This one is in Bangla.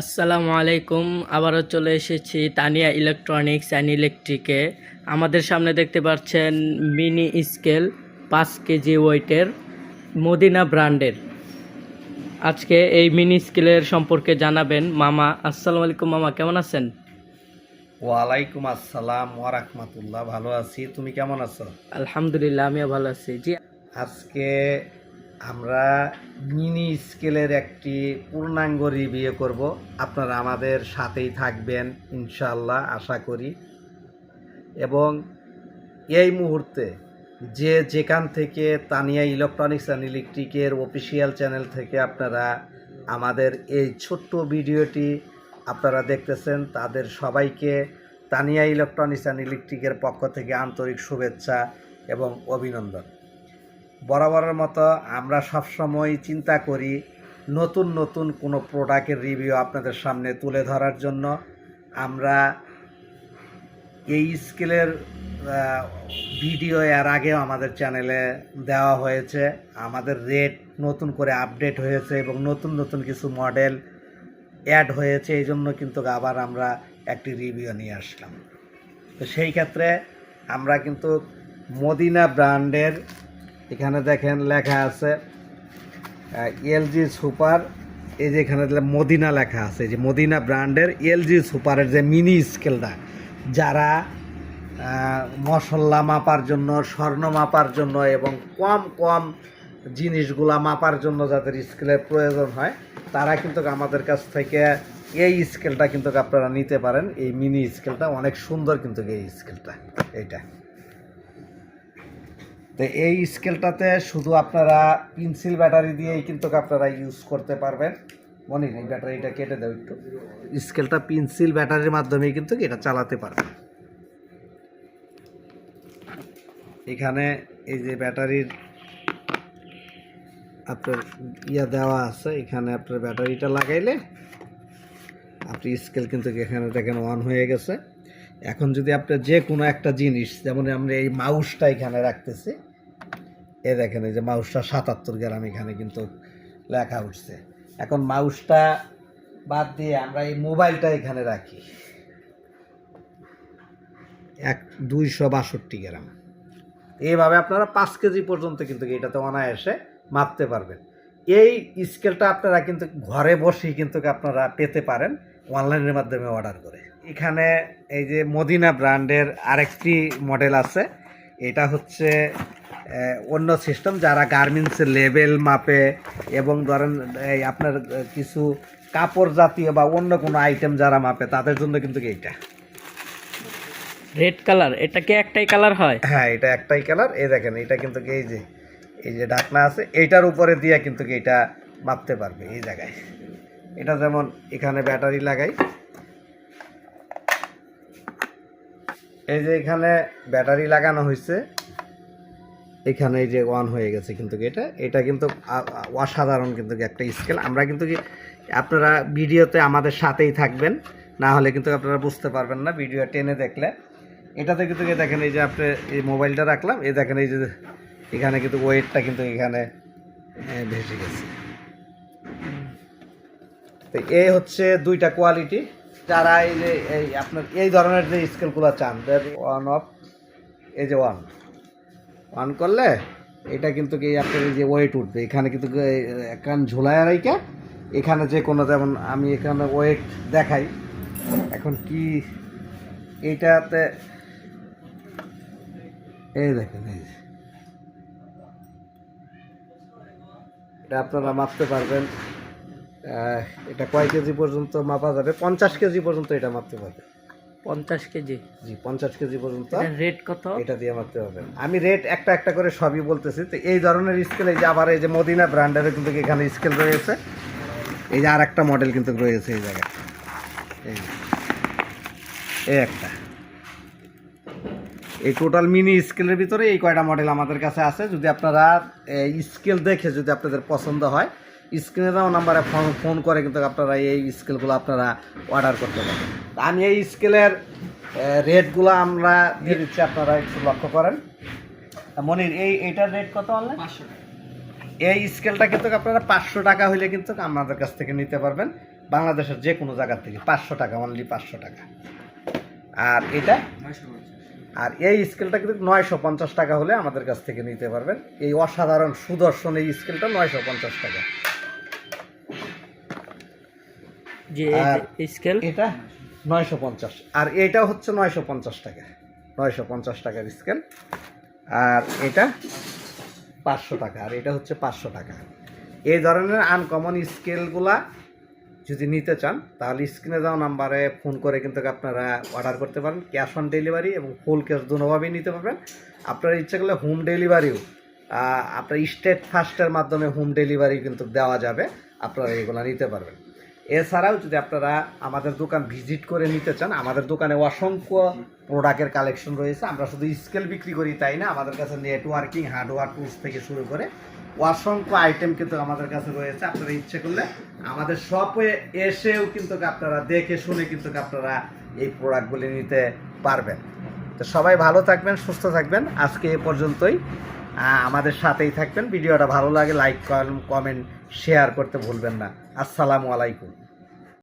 আসসালামু আলাইকুম আবারও চলে এসেছি তানিয়া ইলেকট্রনিক্স অ্যান্ড ইলেকট্রিকে। আমাদের সামনে দেখতে পাচ্ছেন মিনি স্কেল পাঁচ কেজি ওয়েটের মদিনা ব্র্যান্ডের। আজকে এই মিনি স্কেলের সম্পর্কে জানাবেন মামা। আসসালামু আলাইকুম মামা কেমন আছেন? ওয়ালাইকুম আসসালাম ওয়ারাহমাতুল্লাহ ভালো আছি। তুমি কেমন আছো? আলহামদুলিল্লাহ আমিও ভালো আছি। জি আজকে আমরা মিনি স্কেলের একটি পূর্ণাঙ্গ রিভিউ করব। আপনারা আমাদের সাথেই থাকবেন ইনশাল্লাহ আশা করি। এবং এই মুহূর্তে যে যেখান থেকে তানিয়া ইলেকট্রনিক্স অ্যান্ড ইলেকট্রিকের অফিসিয়াল চ্যানেল থেকে আপনারা আমাদের এই ছোট্ট ভিডিওটি আপনারা দেখতেছেন, তাদের সবাইকে তানিয়া ইলেকট্রনিক্স অ্যান্ড ইলেকট্রিকের পক্ষ থেকে আন্তরিক শুভেচ্ছা এবং অভিনন্দন। বরাবরের মতো আমরা সবসময় চিন্তা করি নতুন নতুন কোনো প্রোডাক্টের রিভিউ আপনাদের সামনে তুলে ধরার জন্য। আমরা এই স্কেলের ভিডিও এর আগেও আমাদের চ্যানেলে দেওয়া হয়েছে। আমাদের রেট নতুন করে আপডেট হয়েছে এবং নতুন নতুন কিছু মডেল অ্যাড হয়েছে। এই জন্য কিন্তু আবার আমরা একটি রিভিউ নিয়ে আসলাম। তো সেই ক্ষেত্রে আমরা কিন্তু মদিনা ব্র্যান্ডের এখানে দেখেন লেখা আছে এলজি সুপার এই যে এখানে মদিনা লেখা আছে যে মদিনা ব্র্যান্ডের এলজি সুপারের যে মিনি স্কেলটা যারা আহ, মশলা মাপার জন্য স্বর্ণ মাপার জন্য এবং কম কম জিনিসগুলা মাপার জন্য যাদের স্কেলের প্রয়োজন হয় তারা কিন্তু আমাদের কাছ থেকে এই স্কেলটা কিন্তু আপনারা নিতে পারেন। এই মিনি স্কেলটা অনেক সুন্দর কিন্তু এই স্কেলটা এইটা। তো এই স্কেলটাতে শুধু আপনারা পেন্সিল ব্যাটারি দিয়েই কিন্তু আপনারা ইউজ করতে পারবেন। মনে নেই ব্যাটারিটা কেটে দাও একটু। স্কেলটা পেন্সিল ব্যাটারির মাধ্যমেই কিন্তু এটা চালাতে পারবেন। এখানে এই যে ব্যাটারির আপনার ইয়া দেওয়া আছে, এখানে আপনার ব্যাটারিটা লাগাইলে আপনি স্কেল কিন্তু এখানে দেখেন অন হয়ে গেছে। এখন যদি আপনার যে কোনো একটা জিনিস, যেমন আমরা এই মাউসটা এখানে রাখতেছি এ দেখেন এই যে মাউসটা সাতাত্তর গ্রাম এখানে কিন্তু লেখা উঠছে। এখন মাউসটা বাদ দিয়ে আমরা এই মোবাইলটা এখানে রাখি। এক, দুইশো বাষট্টি গ্রাম। এইভাবে আপনারা পাঁচ কেজি পর্যন্ত কিন্তু এটাতে অনায়াসে মাপতে পারবেন। এই স্কেলটা আপনারা কিন্তু ঘরে বসেই কিন্তু আপনারা পেতে পারেন অনলাইনের মাধ্যমে অর্ডার করে। এখানে এই যে মদিনা ব্র্যান্ডের আরেকটি মডেল আছে। এটা হচ্ছে অন্য সিস্টেম যারা গার্মেন্টসের লেভেল মাপে এবং ধরেন এই আপনার কিছু কাপড় জাতীয় বা অন্য কোনো আইটেম যারা মাপে তাদের জন্য কিন্তু এইটা। রেড কালার এটা কি একটাই কালার হয়? হ্যাঁ এটা একটাই কালার এই দেখেন এটা কিন্তু এই যে এই যে ঢাকনা আছে এইটার উপরে দিয়ে কিন্তু এইটা মাপতে পারবে এই জায়গায়। এটা যেমন এখানে ব্যাটারি লাগাই। এই যে এখানে ব্যাটারি লাগানো হয়েছে এখানে যে অন হয়ে গেছে কিন্তু এটা এটা কিন্তু অসাধারণ কিন্তু একটা স্কেল আমরা কিন্তু আপনারা ভিডিওতে আমাদের সাথেই থাকবেন, না হলে কিন্তু আপনারা বুঝতে পারবেন না ভিডিও টেনে দেখলে। এটাতে কিন্তু দেখেন, এই যে আপনি এই মোবাইলটা রাখলাম, এই দেখেন এই যে এখানে কিন্তু ওয়েটটা কিন্তু এখানে ভেসে গেছে। তো এই হচ্ছে দুইটা কোয়ালিটি যারা এই যে এই আপনার এই ধরনের যে স্কেলগুলো চান ওয়ান অফ এই যে ওয়ান অন করলে, এটা কিন্তু কি আপনার যে ওয়েট উঠবে। এখানে কিন্তু এখান ঝোলায় রাইকা এখানে যে কোনো যেমন আমি এখানে ওয়েট দেখাই, এখন কি এইটাতে এই দেখেন, এই। এটা আপনারা মাপতে পারবেন এটা কয় কেজি পর্যন্ত মাপা যাবে? পঞ্চাশ কেজি পর্যন্ত এটা মাপতে পারবেন। পঞ্চাশ কেজি। জি পঞ্চাশ কেজি পর্যন্ত। রেট কত? এটা দিয়ে মাপতে পারবেন আমি রেট একটা একটা করে সবই বলতেছি। তো এই ধরনের স্কেল এই যে আবার এই যে মদিনা ব্র্যান্ডের কিন্তু এখানে স্কেল রয়েছে। এই যে আর একটা মডেল কিন্তু রয়েছে এই জায়গায়। এই এই একটা। এই টোটাল মিনি স্কেলের ভিতরে এই কয়টা মডেল আমাদের কাছে আছে। যদি আপনারা স্কেল দেখে যদি আপনাদের পছন্দ হয় স্ক্রিনে দেওয়া নাম্বারে ফোন ফোন করে কিন্তু আপনারা এই স্কেলগুলো আপনারা অর্ডার করতে পারেন আমি এই স্কেলের রেটগুলো আমরা দিয়ে দিচ্ছি আপনারা একটু লক্ষ্য করেন। মনির এই এইটার রেট কত অনলাইন এই স্কেলটা কিন্তু আপনারা পাঁচশো টাকা হইলে কিন্তু আমাদের কাছ থেকে নিতে পারবেন। বাংলাদেশের যে কোনো জায়গার থেকে পাঁচশো টাকা অনলি পাঁচশো টাকা। আর এটা? আর এই স্কেলটা কিন্তু নয়শো পঞ্চাশ টাকা হলে আমাদের কাছ থেকে নিতে পারবেন। এই অসাধারণ সুদর্শন এই স্কেলটা নয়শো পঞ্চাশ টাকা। যে স্কেল এটা নয়শো পঞ্চাশ। আর এটা হচ্ছে নয়শো পঞ্চাশ টাকা। নয়শো পঞ্চাশ টাকার স্কেল আর এটা পাঁচশো টাকা। আর এটা হচ্ছে পাঁচশো টাকা। এই ধরনের আনকমন স্কেলগুলা যদি নিতে চান তাহলে স্ক্রিনে দেওয়া নাম্বারে ফোন করে কিন্তু আপনারা অর্ডার করতে পারেন। ক্যাশ অন ডেলিভারি এবং ফুল ক্যাশ দুভাবেই নিতে পারবেন। আপনার ইচ্ছে করলে হোম ডেলিভারিও আপনার স্টেট ফার্স্টের মাধ্যমে হোম ডেলিভারি কিন্তু দেওয়া যাবে। আপনারা এগুলো নিতে পারবেন। এছাড়াও যদি আপনারা আমাদের দোকান ভিজিট করে নিতে চান, আমাদের দোকানে অসংখ্য প্রোডাক্টের কালেকশন রয়েছে। আমরা শুধু স্কেল বিক্রি করি, তাই না? আমাদের কাছে নেটওয়ার্কিং হার্ডওয়্যার টুলস থেকে শুরু করে অসংখ্য আইটেম কিন্তু আমাদের কাছে রয়েছে। আপনারা ইচ্ছে করলে আমাদের শপে এসেও কিন্তু আপনারা দেখে শুনে কিন্তু আপনারা এই প্রোডাক্টগুলি নিতে পারবেন। তো সবাই ভালো থাকবেন, সুস্থ থাকবেন। আজকে এ পর্যন্তই। আমাদের সাথেই থাকবেন। ভিডিওটা ভালো লাগে লাইক কমেন্ট শেয়ার করতে ভুলবেন না। আসসালামু আলাইকুম।